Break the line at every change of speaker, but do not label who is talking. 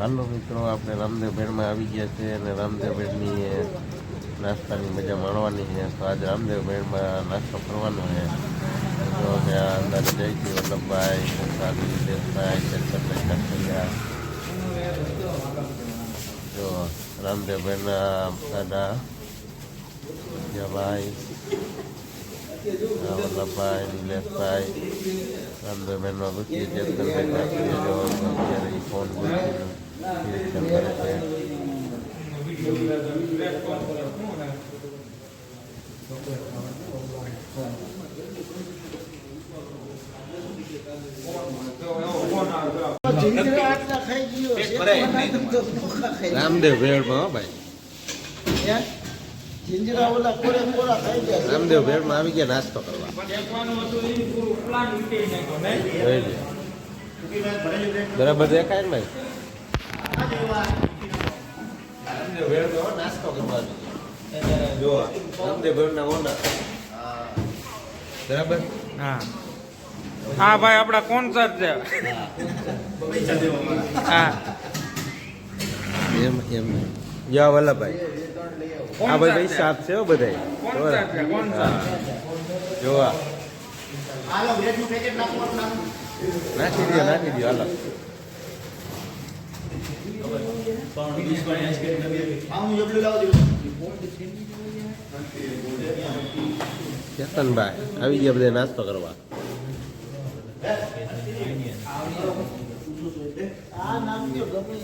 હાલો મિત્રો આપણે રામદેવ ભેળમાં આવી ગયા છે અને રામદેવ ભેળની નાસ્તાની મજા માણવાની છે તો આજે રામદેવ ભેળમાં નાસ્તો કરવાનો છે તો ત્યાં અંદર જયથી વલ્લભભાઈ સંસારી દેવભાઈ ચંદ્રભાઈ કાકડિયા જો રામદેવ ભેળના દાદા જયભાઈ વલ્લભભાઈ નિલેશભાઈ રામદેવ બહેનનો ગુસ્સી ચેતનભાઈ કાકડિયા જો અત્યારે ઈ ફોન ગુસ્સીનું નિરીક્ષણ કરે છે રામદેવ ભેળમાં હો ભાઈ
જિંજરા ઓલા કોરે કોરા ખાઈ ગયા
રામદેવ ભેળમાં આવી ગયા નાસ્તો કરવા જોઈ લે. બરાબર દેખાય ને ભાઈ હા.
ભાઈ આપણા કોણ સર છે. હા.
એમ એમ. યા વલ્લભભાઈ આ ભાઈ ભાઈ સાત છે
બધા
જોવા. નાખી દો નાખી દો હાલો.
પણ દુશ્મની આઈસ્ક્રીમ નથી આમ જબલું લાવો
કેતનભાઈ, આવી ગયા બધા નાસ્તો કરવા.
આ નામ ગમણી